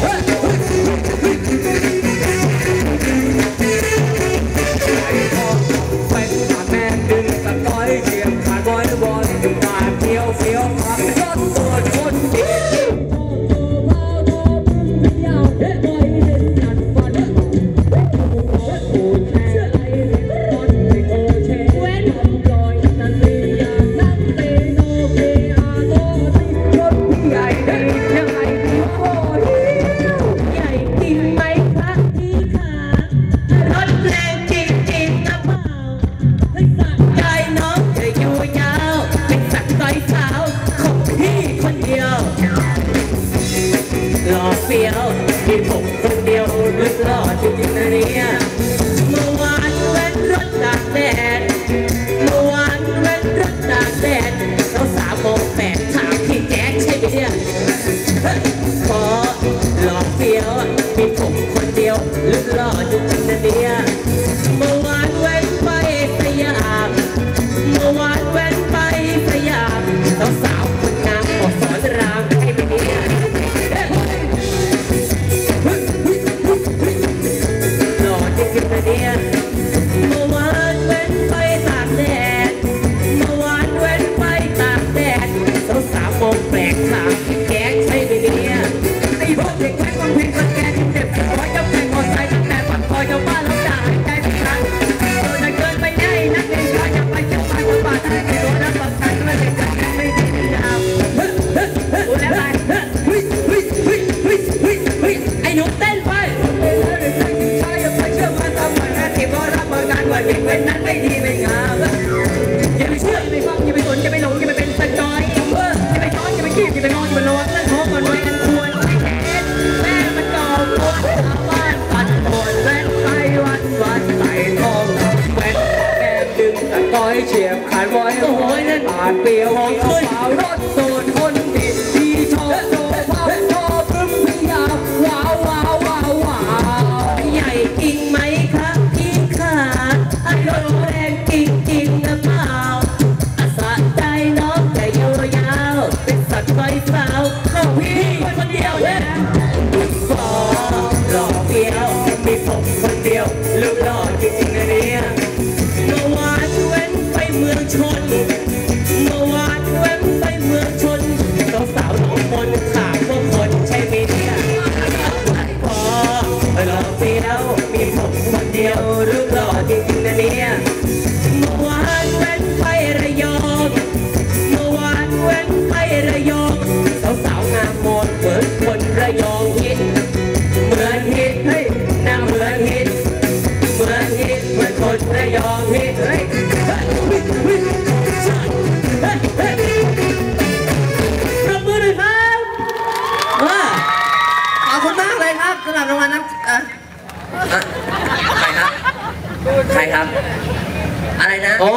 Hey! คุเมื่อวานแว้นรถตากแดดเมื่อวานแว้นรถตากแดดเราสามโมงแปดถามพี่แจ๊คใช่ไหมเนี่ยขอหลอกเดียวมีผมคนเดียวลึกล่อจุดจันะเนี่ย ที่จะไปนอนบนอนเล่นหักันไว้กันควรแม่มันก่อกวนชาบ้านปวดแว่นไปวัวันใส่ทองแวนแก้มดึงตะก้อยเฉียบขาดไว้โอยนั่นปาเปรี้ยวเปล่รถโดนคนผิดที่อบโดนเผบพึ่งพยาว้าว้าว้าวใหญ่จริงไหมครับพี่ขาไอ้โดแรงจริ ใครครับสำหรับรางวัลน้ำอะใครครับ ใครครับ อะไรนะ โอ้